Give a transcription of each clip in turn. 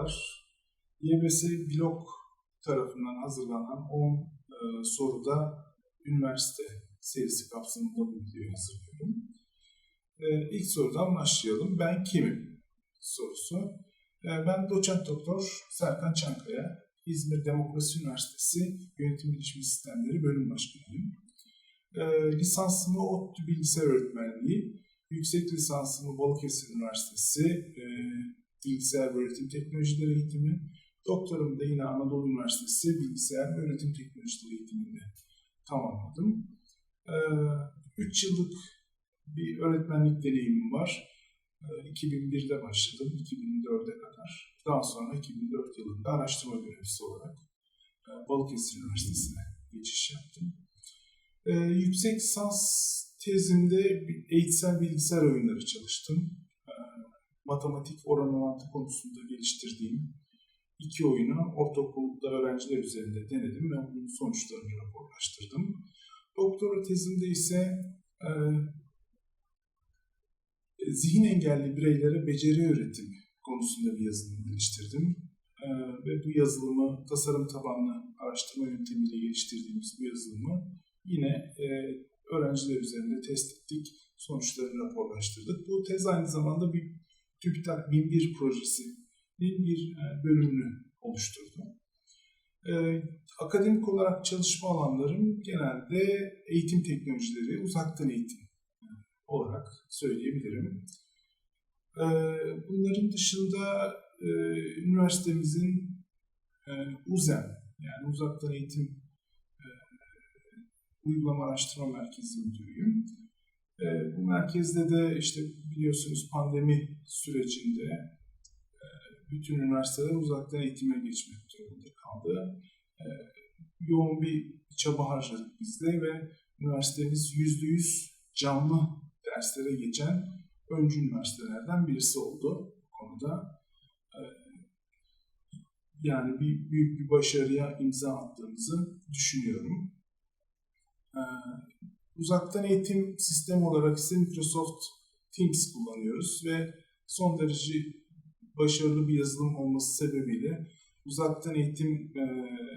Merhabalar. YBS blog tarafından hazırlanan 10 e, soruda üniversite serisi kapsamında bu videoyu hazırlıyorum. E, ilk sorudan başlayalım. Ben kimim? Sorusu. E, ben doçent doktor Serkan Çankaya. İzmir Demokrasi Üniversitesi Yönetim Bilişim Sistemleri Bölüm Başkanıyım. E, lisansımı ODTÜ Bilgisayar Öğretmenliği, yüksek lisansımı Balıkesir Üniversitesi e, Bilgisayar ve Öğretim Teknolojileri Eğitimi, doktorumu da yine Anadolu Üniversitesi Bilgisayar ve Öğretim Teknolojileri Eğitimi'nde tamamladım. 3 yıllık bir öğretmenlik deneyimim var. 2001'de başladım, 2004'e kadar. Daha sonra 2004 yılında araştırma görevlisi olarak Balıkesir Üniversitesi'ne geçiş yaptım. Yüksek lisans tezimde eğitsel bilgisayar oyunları çalıştım. Matematik oran konusunda geliştirdiğim iki oyunu ortaokulda öğrenciler üzerinde denedim ve bunun sonuçlarını raporlaştırdım. Doktora tezimde ise e, zihin engelli bireylere beceri öğretimi konusunda bir yazılım geliştirdim. E, ve bu yazılımı tasarım tabanlı araştırma yöntemiyle geliştirdiğimiz bu yazılımı yine e, öğrenciler üzerinde test ettik, sonuçlarını raporlaştırdık. Bu tez aynı zamanda bir TÜBİTAK 1001 projesinin bir bölümünü oluşturdu. Ee, akademik olarak çalışma alanlarım genelde eğitim teknolojileri, uzaktan eğitim olarak söyleyebilirim. Bunların dışında e, üniversitemizin e, UZEM, yani uzaktan eğitim e, uygulama araştırma merkezi müdürüyüm. E, bu merkezde de işte biliyorsunuz pandemi sürecinde e, bütün üniversiteler uzaktan eğitime geçmek durumunda kaldı. E, yoğun bir çaba harcadık biz de ve üniversitemiz %100 canlı derslere geçen öncü üniversitelerden birisi oldu bu konuda. E, yani bir büyük bir başarıya imza attığımızı düşünüyorum. Uzaktan eğitim sistemi olarak ise Microsoft Teams kullanıyoruz ve son derece başarılı bir yazılım olması sebebiyle uzaktan eğitim e,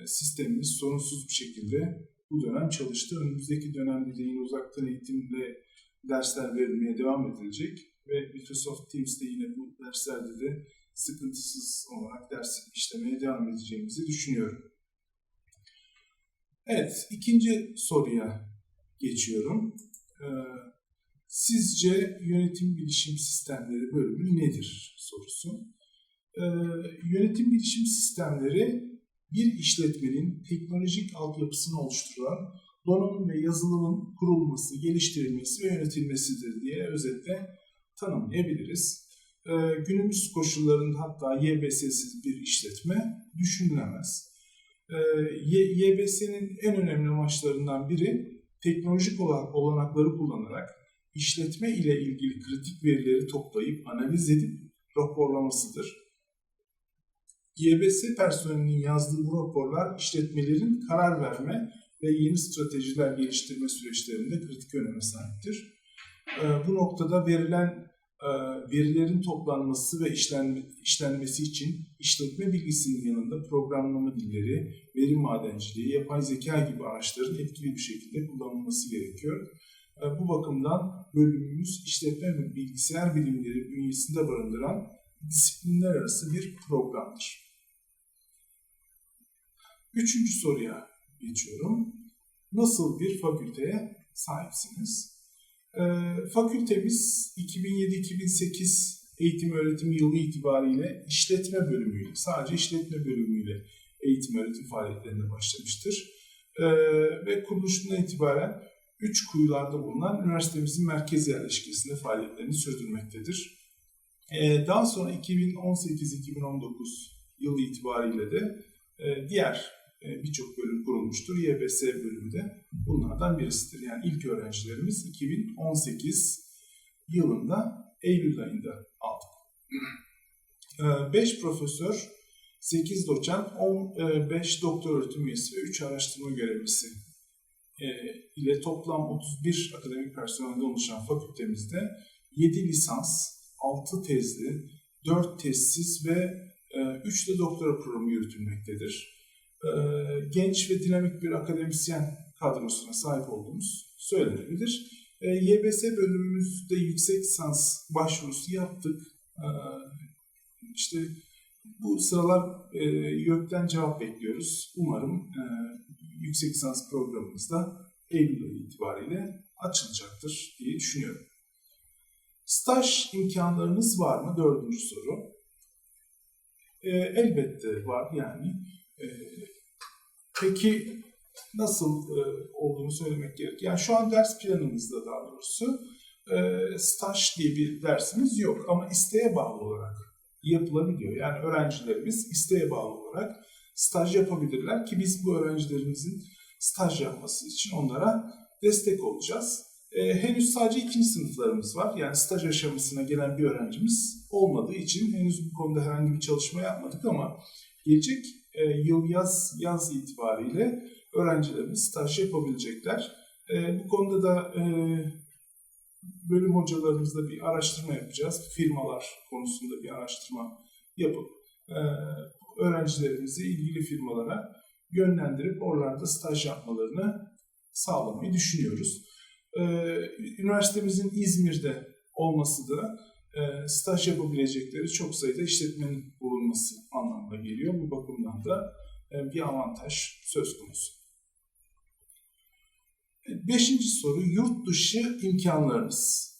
sistemimiz sorunsuz bir şekilde bu dönem çalıştı. Önümüzdeki dönemde de yine uzaktan eğitimle dersler verilmeye devam edilecek ve Microsoft Teams'te yine bu derslerde de sıkıntısız olarak ders işlemeye devam edeceğimizi düşünüyorum. Evet, ikinci soruya geçiyorum. Ee, sizce yönetim bilişim sistemleri bölümü nedir sorusu. Ee, yönetim bilişim sistemleri bir işletmenin teknolojik altyapısını oluşturan donanım ve yazılımın kurulması, geliştirilmesi ve yönetilmesidir diye özetle tanımlayabiliriz. Ee, günümüz koşullarında hatta YBS'siz bir işletme düşünülemez. YBS'nin en önemli amaçlarından biri teknolojik olanakları kullanarak işletme ile ilgili kritik verileri toplayıp analiz edip raporlamasıdır. YBS personelinin yazdığı bu raporlar işletmelerin karar verme ve yeni stratejiler geliştirme süreçlerinde kritik öneme sahiptir. Bu noktada verilen verilerin toplanması ve işlenme, işlenmesi için işletme bilgisinin yanında programlama dilleri, veri madenciliği, yapay zeka gibi araçların etkili bir şekilde kullanılması gerekiyor. Bu bakımdan bölümümüz işletme ve bilgisayar bilimleri bünyesinde barındıran disiplinler arası bir programdır. Üçüncü soruya geçiyorum. Nasıl bir fakülteye sahipsiniz? Fakültemiz 2007-2008 eğitim öğretim yılı itibariyle işletme bölümüyle, sadece işletme bölümüyle eğitim öğretim faaliyetlerine başlamıştır. Ve kuruluşundan itibaren üç kuyularda bulunan üniversitemizin merkez yerleşkesinde faaliyetlerini sürdürmektedir. Daha sonra 2018-2019 yılı itibariyle de diğer birçok bölüm kurulmuştur. YBS bölümü de bunlardan birisidir. Yani ilk öğrencilerimiz 2018 yılında Eylül ayında aldık. 5 profesör, 8 doçent, 15 doktor öğretim üyesi ve 3 araştırma görevlisi ile toplam 31 akademik personelden oluşan fakültemizde 7 lisans, 6 tezli, 4 tezsiz ve Ee, Üç de doktora programı yürütülmektedir. Ee, Genç ve dinamik bir akademisyen kadrosuna sahip olduğumuz söylenebilir. Ee, YBS bölümümüzde yüksek lisans başvurusu yaptık. Ee, İşte bu sıralar e, YÖK'ten cevap bekliyoruz. Umarım e, yüksek lisans programımız da Eylül ayı itibariyle açılacaktır diye düşünüyorum. Staj imkanlarınız var mı? Dördüncü soru. E, elbette var yani. E, peki nasıl e, olduğunu söylemek gerek. Yani şu an ders planımızda daha doğrusu e, staj diye bir dersimiz yok ama isteğe bağlı olarak yapılabiliyor. Yani öğrencilerimiz isteğe bağlı olarak staj yapabilirler ki biz bu öğrencilerimizin staj yapması için onlara destek olacağız. Ee, henüz sadece ikinci sınıflarımız var. Yani staj aşamasına gelen bir öğrencimiz olmadığı için henüz bu konuda herhangi bir çalışma yapmadık ama gelecek e, yıl yaz yaz itibariyle öğrencilerimiz staj yapabilecekler. E, bu konuda da e, bölüm hocalarımızla bir araştırma yapacağız. Firmalar konusunda bir araştırma yapıp e, öğrencilerimizi ilgili firmalara yönlendirip oralarda staj yapmalarını sağlamayı düşünüyoruz. E, üniversitemizin İzmir'de olması da e, staj yapabilecekleri çok sayıda işletmenin bulunması anlamına geliyor. Bu bakımdan da e, bir avantaj söz konusu. Beşinci soru, yurt dışı imkanlarınız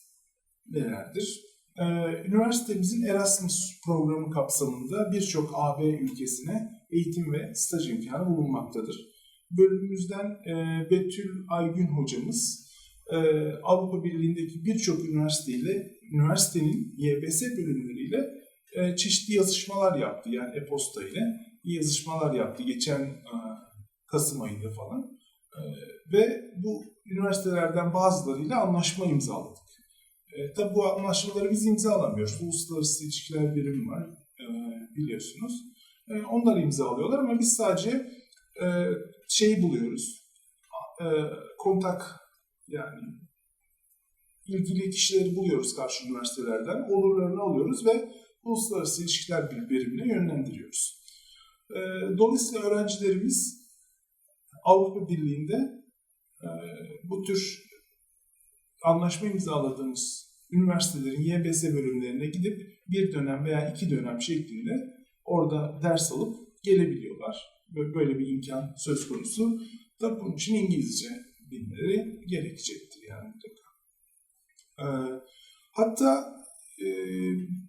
nelerdir? Ee, üniversitemizin Erasmus programı kapsamında birçok AB ülkesine eğitim ve staj imkanı bulunmaktadır. Bölümümüzden e, Betül Aygün hocamız e, Avrupa Birliği'ndeki birçok üniversiteyle, üniversitenin YBS bölümleriyle e, çeşitli yazışmalar yaptı. Yani e-posta ile yazışmalar yaptı geçen e, Kasım ayında falan. E, ve bu üniversitelerden bazılarıyla anlaşma imzaladık. E, tabi bu anlaşmaları biz imzalamıyoruz. Uluslararası ilişkiler birimi var e, biliyorsunuz. E, onlar imzalıyorlar ama biz sadece e, şeyi buluyoruz. E, kontak yani ilgili kişileri buluyoruz karşı üniversitelerden. Olurlarını alıyoruz ve uluslararası ilişkiler birimine yönlendiriyoruz. E, dolayısıyla öğrencilerimiz Avrupa Birliği'nde e, bu tür anlaşma imzaladığımız üniversitelerin YBS bölümlerine gidip bir dönem veya iki dönem şeklinde orada ders alıp gelebiliyorlar. Böyle bir imkan söz konusu. Tabii bunun için İngilizce bilmeleri gerekecektir yani. Ee, hatta e,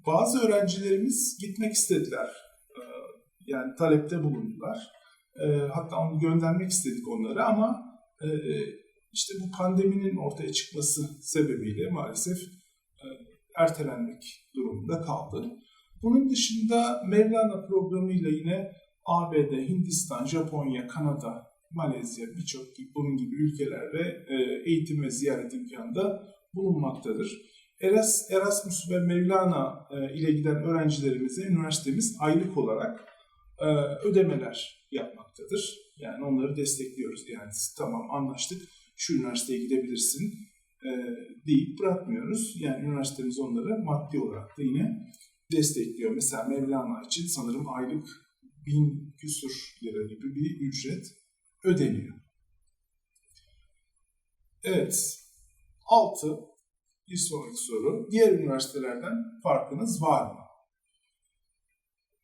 bazı öğrencilerimiz gitmek istediler. Ee, yani talepte bulundular. Ee, hatta onu göndermek istedik onlara ama e, işte bu pandeminin ortaya çıkması sebebiyle maalesef e, ertelenmek durumunda kaldı. Bunun dışında Mevlana programıyla yine ABD, Hindistan, Japonya, Kanada, Malezya birçok bunun gibi ülkelerde e, eğitim ve ziyaret imkanı da bulunmaktadır. Erasmus ve Mevlana e, ile giden öğrencilerimize üniversitemiz aylık olarak ödemeler yapmaktadır. Yani onları destekliyoruz. Yani tamam anlaştık şu üniversiteye gidebilirsin e, deyip bırakmıyoruz. Yani üniversitemiz onları maddi olarak da yine destekliyor. Mesela Mevlana için sanırım aylık bin küsur lira gibi bir ücret ödeniyor. Evet. Altı. Bir sonraki soru. Diğer üniversitelerden farkınız var mı?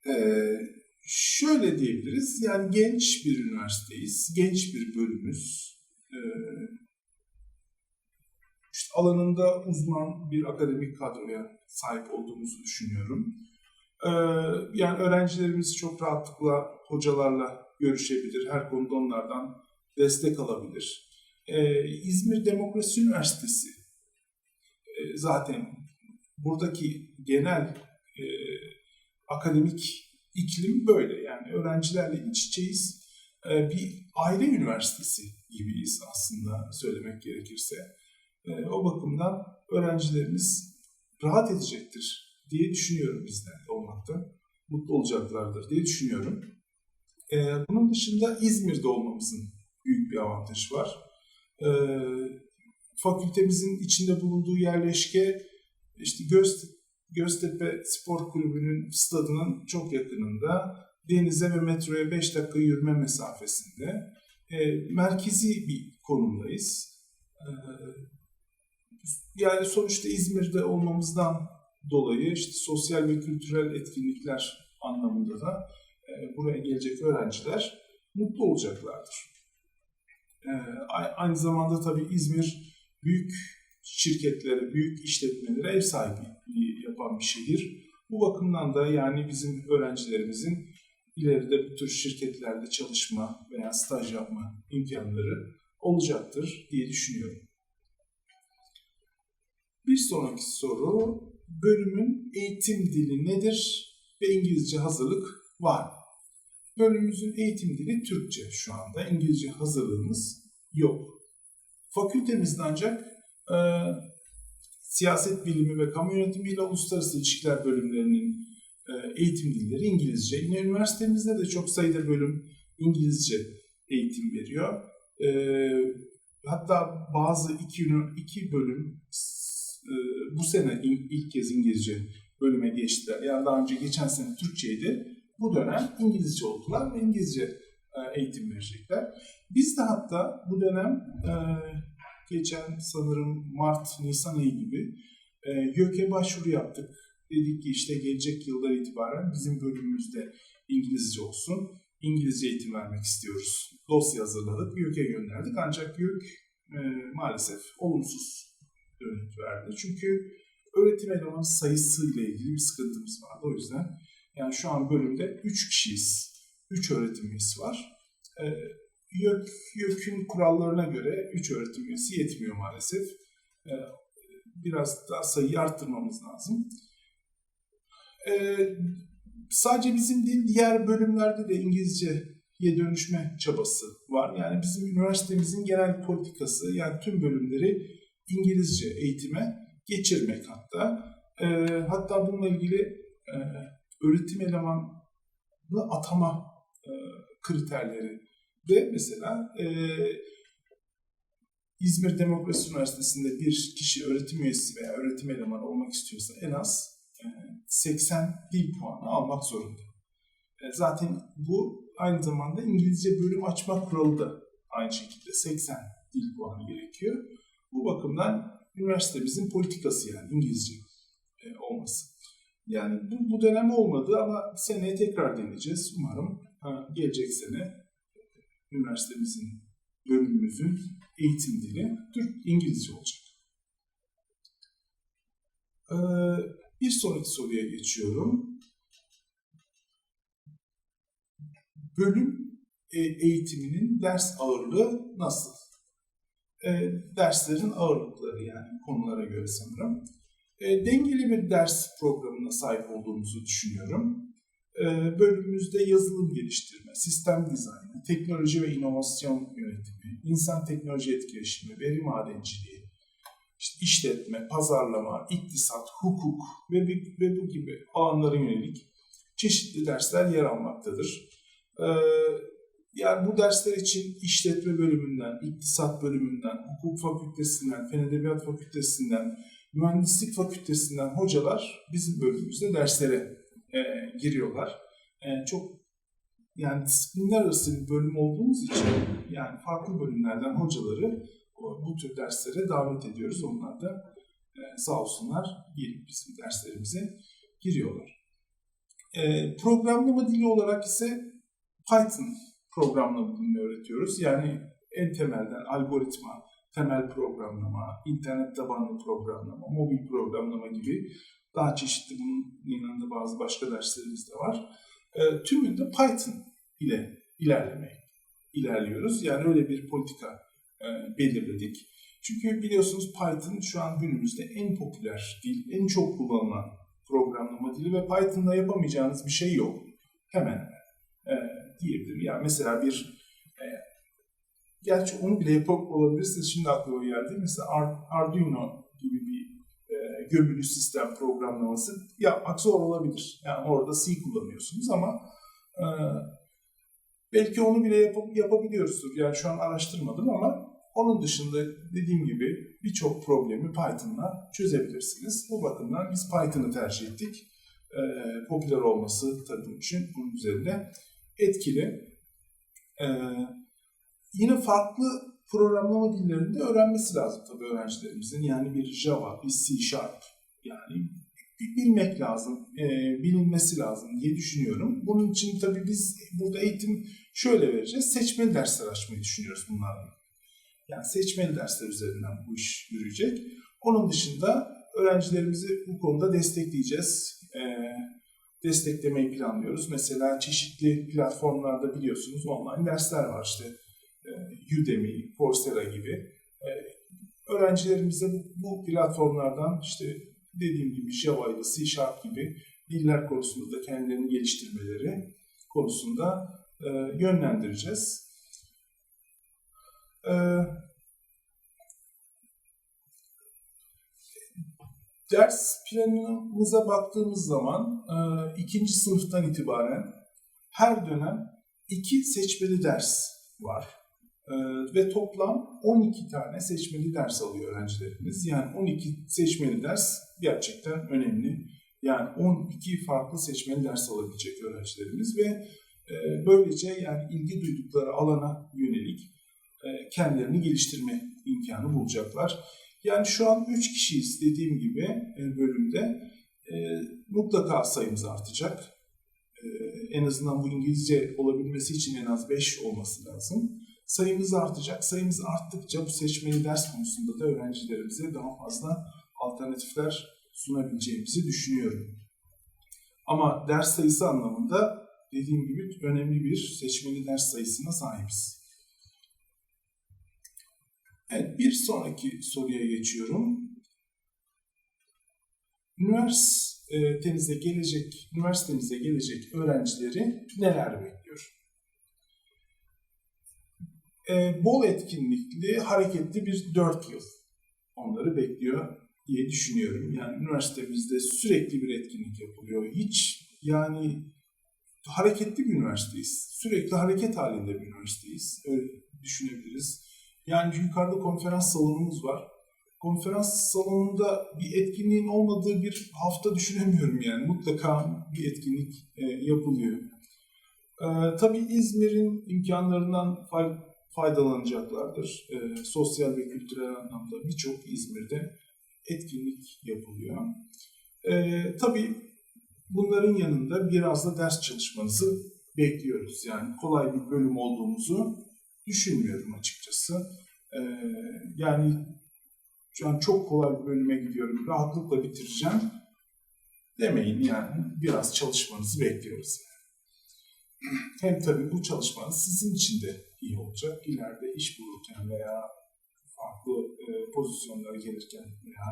Ee, şöyle diyebiliriz. Yani genç bir üniversiteyiz. Genç bir bölümüz. Ee, işte alanında uzman bir akademik kadroya sahip olduğumuzu düşünüyorum. Ee, yani öğrencilerimiz çok rahatlıkla hocalarla görüşebilir, her konuda onlardan destek alabilir. Ee, İzmir Demokrasi Üniversitesi e, zaten buradaki genel e, akademik iklim böyle. Yani öğrencilerle iç içeyiz. E, bir aile üniversitesi gibiyiz aslında söylemek gerekirse. E, o bakımdan öğrencilerimiz rahat edecektir diye düşünüyorum bizden olmakta. Mutlu olacaklardır diye düşünüyorum. E, bunun dışında İzmir'de olmamızın büyük bir avantajı var. E, fakültemizin içinde bulunduğu yerleşke işte Göztepe Göztepe Spor Kulübü'nün stadının çok yakınında, denize ve metroya 5 dakika yürüme mesafesinde. E, merkezi bir konumdayız. E, yani sonuçta İzmir'de olmamızdan dolayı işte sosyal ve kültürel etkinlikler anlamında da e, buraya gelecek öğrenciler mutlu olacaklardır. E, aynı zamanda tabii İzmir büyük şirketlere, büyük işletmelere ev sahipliği yapan bir şehir. Bu bakımdan da yani bizim öğrencilerimizin ileride bu tür şirketlerde çalışma veya staj yapma imkanları olacaktır diye düşünüyorum. Bir sonraki soru, bölümün eğitim dili nedir ve İngilizce hazırlık var mı? Bölümümüzün eğitim dili Türkçe şu anda. İngilizce hazırlığımız yok. Fakültemizde ancak e, siyaset bilimi ve kamu yönetimi ile uluslararası ilişkiler bölümlerinin e, eğitim dilleri İngilizce. Yine üniversitemizde de çok sayıda bölüm İngilizce eğitim veriyor. E, hatta bazı iki, iki bölüm e, bu sene ilk kez İngilizce bölüme geçtiler. Yani daha önce geçen sene Türkçeydi. Bu dönem İngilizce oldular ve İngilizce eğitim verecekler. Biz de hatta bu dönem e, geçen sanırım Mart, Nisan ayı gibi YÖK'e başvuru yaptık. Dedik ki işte gelecek yıllar itibaren bizim bölümümüzde İngilizce olsun. İngilizce eğitim vermek istiyoruz. Dosya hazırladık, YÖK'e gönderdik. Ancak YÖK e, maalesef olumsuz dönüt verdi. Çünkü öğretim elemanı sayısıyla ilgili bir sıkıntımız vardı. O yüzden yani şu an bölümde 3 kişiyiz. 3 öğretim üyesi var. Ee, YÖK, YÖK'ün kurallarına göre 3 öğretim üyesi yetmiyor maalesef. Ee, biraz daha sayıyı arttırmamız lazım. Ee, sadece bizim değil, diğer bölümlerde de İngilizce'ye dönüşme çabası var. Yani bizim üniversitemizin genel politikası, yani tüm bölümleri İngilizce eğitime geçirmek hatta. E, hatta bununla ilgili e, öğretim elemanı atama e, kriterleri de mesela e, İzmir Demokrasi Üniversitesi'nde bir kişi öğretim üyesi veya öğretim elemanı olmak istiyorsa en az e, 80 dil puanı almak zorunda. E, zaten bu aynı zamanda İngilizce bölüm açma kuralı da aynı şekilde 80 dil puanı gerekiyor. Bu bakımdan üniversitemizin politikası yani İngilizce e, olması. Yani bu, bu dönem olmadı ama seneye tekrar deneyeceğiz. Umarım gelecek sene üniversitemizin, bölümümüzün eğitim dili Türk İngilizce olacak. Ee, bir sonraki soruya geçiyorum. Bölüm e, eğitiminin ders ağırlığı nasıl? e, derslerin ağırlıkları yani konulara göre sanırım. E, dengeli bir ders programına sahip olduğumuzu düşünüyorum. E, bölümümüzde yazılım geliştirme, sistem dizaynı, teknoloji ve inovasyon yönetimi, insan teknoloji etkileşimi, veri madenciliği, işletme, pazarlama, iktisat, hukuk ve, ve bu gibi alanlara yönelik çeşitli dersler yer almaktadır. Ee, yani bu dersler için işletme bölümünden, iktisat bölümünden, hukuk fakültesinden, fen edebiyat fakültesinden, mühendislik fakültesinden hocalar bizim bölümümüzde derslere e, giriyorlar. E, çok yani disiplinler arası bir bölüm olduğumuz için yani farklı bölümlerden hocaları bu tür derslere davet ediyoruz. Onlar da e, sağ olsunlar gelip bizim derslerimize giriyorlar. E, programlama dili olarak ise Python programlamasını öğretiyoruz. Yani en temelden algoritma, temel programlama, internet tabanlı programlama, mobil programlama gibi daha çeşitli bunun yanında bazı başka derslerimiz de var. E, tümünde Python ile ilerlemeyi ilerliyoruz. Yani öyle bir politika e, belirledik. Çünkü biliyorsunuz Python şu an günümüzde en popüler dil, en çok kullanılan programlama dili ve Python'da yapamayacağınız bir şey yok. Hemen e, diyebilirim. Yani mesela bir e, gerçi onu bile yapıp. Şimdi aklıma geldi. Mesela Arduino gibi gömülü sistem programlaması yapmak zor olabilir. Yani orada C kullanıyorsunuz ama e, belki onu bile yapıp yapabiliyoruzdur. Yani şu an araştırmadım ama Onun dışında dediğim gibi birçok problemi Python'la çözebilirsiniz. Bu bakımdan biz Python'ı tercih ettik. Ee, popüler olması tabii için bunun üzerinde etkili. Ee, yine farklı programlama dillerinde öğrenmesi lazım tabii öğrencilerimizin. Yani bir Java, bir C Sharp yani bilmek lazım, e, bilinmesi lazım diye düşünüyorum. Bunun için tabii biz burada eğitim şöyle vereceğiz. Seçmeli dersler açmayı düşünüyoruz bunlarla. Yani seçmeli dersler üzerinden bu iş yürüyecek. Onun dışında öğrencilerimizi bu konuda destekleyeceğiz. E, desteklemeyi planlıyoruz. Mesela çeşitli platformlarda biliyorsunuz online dersler var işte. E, Udemy, Coursera gibi. E, öğrencilerimize bu, platformlardan işte dediğim gibi Java ile C Sharp gibi diller konusunda da kendilerini geliştirmeleri konusunda e, yönlendireceğiz. Ders planımıza baktığımız zaman ikinci sınıftan itibaren her dönem iki seçmeli ders var. Ee, ve toplam 12 tane seçmeli ders alıyor öğrencilerimiz. Yani 12 seçmeli ders gerçekten önemli. Yani 12 farklı seçmeli ders alabilecek öğrencilerimiz ve e, böylece yani ilgi duydukları alana yönelik e, kendilerini geliştirme imkanı bulacaklar. Yani şu an 3 kişiyiz dediğim gibi e, bölümde. Mutlaka sayımız artacak. En azından bu İngilizce olabilmesi için en az 5 olması lazım sayımız artacak. Sayımız arttıkça bu seçmeli ders konusunda da öğrencilerimize daha fazla alternatifler sunabileceğimizi düşünüyorum. Ama ders sayısı anlamında dediğim gibi önemli bir seçmeli ders sayısına sahibiz. Evet, bir sonraki soruya geçiyorum. Üniversitenize gelecek, üniversitenize gelecek öğrencileri neler bekliyor? E, bol etkinlikli, hareketli bir 4 yıl onları bekliyor diye düşünüyorum. Yani üniversitemizde sürekli bir etkinlik yapılıyor. Hiç yani hareketli bir üniversiteyiz. Sürekli hareket halinde bir üniversiteyiz. Öyle düşünebiliriz. Yani yukarıda konferans salonumuz var. Konferans salonunda bir etkinliğin olmadığı bir hafta düşünemiyorum yani. Mutlaka bir etkinlik e, yapılıyor. E, tabii İzmir'in imkanlarından faydalanacaklardır. E, sosyal ve kültürel anlamda birçok İzmir'de etkinlik yapılıyor. E, tabii bunların yanında biraz da ders çalışmanızı bekliyoruz. Yani kolay bir bölüm olduğumuzu düşünmüyorum açıkçası. E, yani şu an çok kolay bir bölüme gidiyorum, rahatlıkla bitireceğim demeyin yani biraz çalışmanızı bekliyoruz. Hem tabii bu çalışmanız sizin için de iyi olacak. İleride iş bulurken veya farklı e, pozisyonlara gelirken veya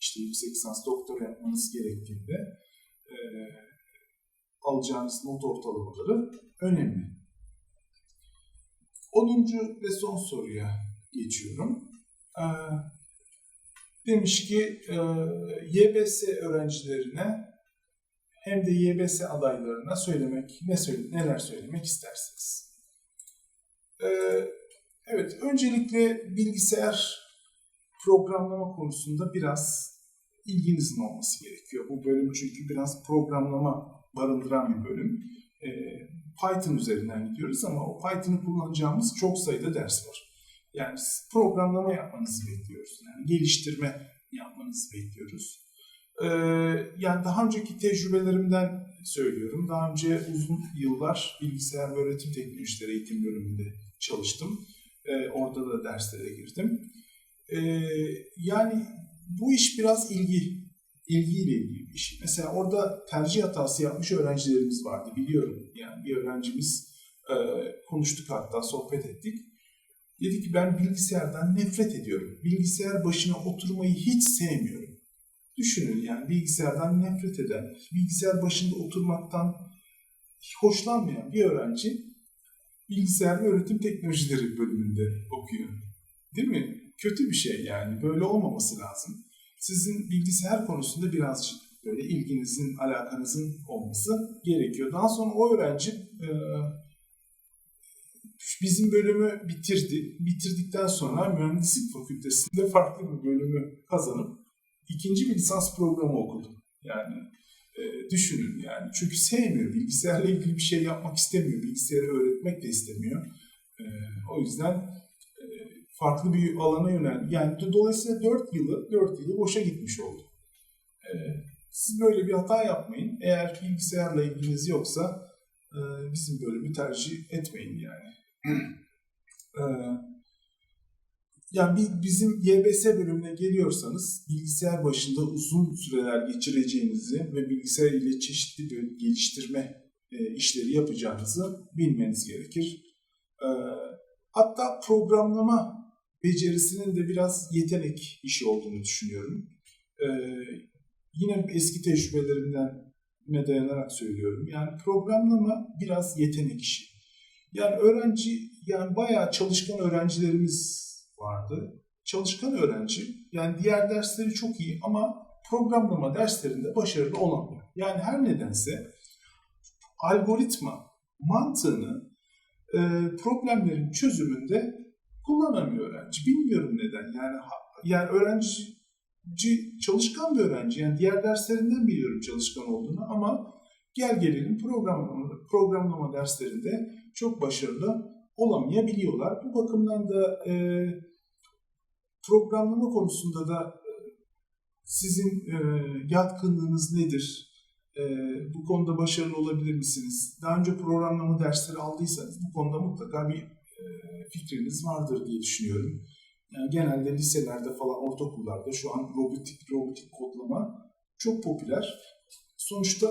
işte yüksek lisans doktora yapmanız gerektiğinde e, alacağınız not ortalamaları önemli. Onuncu ve son soruya geçiyorum. E, demiş ki e, YBS öğrencilerine hem de YBS adaylarına söylemek ne söyle, neler söylemek istersiniz? Ee, evet, öncelikle bilgisayar programlama konusunda biraz ilginizin olması gerekiyor. Bu bölüm çünkü biraz programlama barındıran bir bölüm. Ee, Python üzerinden gidiyoruz ama o Python'ı kullanacağımız çok sayıda ders var. Yani programlama yapmanızı bekliyoruz. Yani geliştirme yapmanızı bekliyoruz. Ee, yani daha önceki tecrübelerimden söylüyorum. Daha önce uzun yıllar bilgisayar ve öğretim teknolojileri eğitim bölümünde çalıştım. E, orada da derslere girdim. E, yani bu iş biraz ilgi, ilgiyle ilgili bir iş. Mesela orada tercih hatası yapmış öğrencilerimiz vardı biliyorum. Yani bir öğrencimiz e, konuştuk hatta sohbet ettik. Dedi ki ben bilgisayardan nefret ediyorum. Bilgisayar başına oturmayı hiç sevmiyorum. Düşünün yani bilgisayardan nefret eden, bilgisayar başında oturmaktan hoşlanmayan bir öğrenci bilgisayar ve öğretim teknolojileri bölümünde okuyor. Değil mi? Kötü bir şey yani. Böyle olmaması lazım. Sizin bilgisayar konusunda birazcık böyle ilginizin, alakanızın olması gerekiyor. Daha sonra o öğrenci e, bizim bölümü bitirdi. Bitirdikten sonra mühendislik fakültesinde farklı bir bölümü kazanıp ikinci bir lisans programı okudum. Yani e, düşünün yani. Çünkü sevmiyor. Bilgisayarla ilgili bir şey yapmak istemiyor. Bilgisayarı öğretmek de istemiyor. E, o yüzden e, farklı bir alana yönel. Yani do- dolayısıyla 4 yılı 4 yılı boşa gitmiş oldu. E, siz böyle bir hata yapmayın. Eğer bilgisayarla ilginiz yoksa e, bizim bölümü tercih etmeyin yani. E, yani bi- bizim YBS bölümüne geliyorsanız bilgisayar başında uzun süreler geçireceğinizi ve bilgisayar ile çeşitli bir geliştirme e, işleri yapacağınızı bilmeniz gerekir. E, hatta programlama becerisinin de biraz yetenek işi olduğunu düşünüyorum. E, yine eski tecrübelerimden ne dayanarak söylüyorum. Yani programlama biraz yetenek işi. Yani öğrenci, yani bayağı çalışkan öğrencilerimiz vardı. Çalışkan öğrenci, yani diğer dersleri çok iyi ama programlama derslerinde başarılı olamıyor. Yani her nedense algoritma mantığını e, problemlerin çözümünde kullanamıyor öğrenci. Bilmiyorum neden. Yani yani öğrenci çalışkan bir öğrenci. Yani diğer derslerinden biliyorum çalışkan olduğunu ama gel gelelim programlama, programlama derslerinde çok başarılı olamayabiliyorlar. Bu bakımdan da e, programlama konusunda da e, sizin e, yatkınlığınız nedir? E, bu konuda başarılı olabilir misiniz? Daha önce programlama dersleri aldıysanız bu konuda mutlaka bir e, fikriniz vardır diye düşünüyorum. Yani genelde liselerde falan ortaokullarda şu an robotik robotik kodlama çok popüler. Sonuçta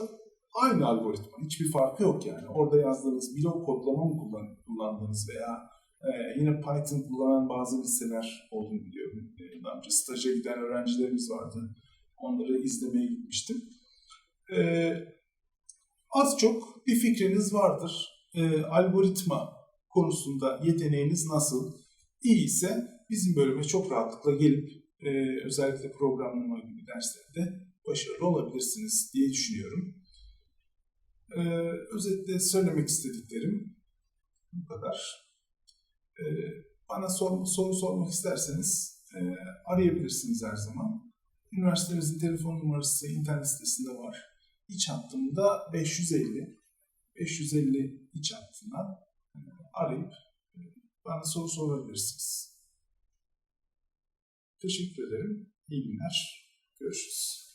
aynı algoritma. Hiçbir farkı yok yani. Orada yazdığınız blok kodlama mı kullan, kullandığınız veya e, yine Python kullanan bazı liseler olduğunu biliyorum. E, daha önce staja giden öğrencilerimiz vardı. Onları izlemeye gitmiştim. E, az çok bir fikriniz vardır. E, algoritma konusunda yeteneğiniz nasıl? İyi ise bizim bölüme çok rahatlıkla gelip e, özellikle programlama gibi derslerde başarılı olabilirsiniz diye düşünüyorum. Ee, özetle söylemek istediklerim bu kadar. Ee, bana sor, soru sormak isterseniz e, arayabilirsiniz her zaman. Üniversitemizin telefon numarası internet sitesinde var. İç hattımda 550. 550 iç hattına e, arayıp e, bana soru sorabilirsiniz. Teşekkür ederim. İyi günler. Görüşürüz.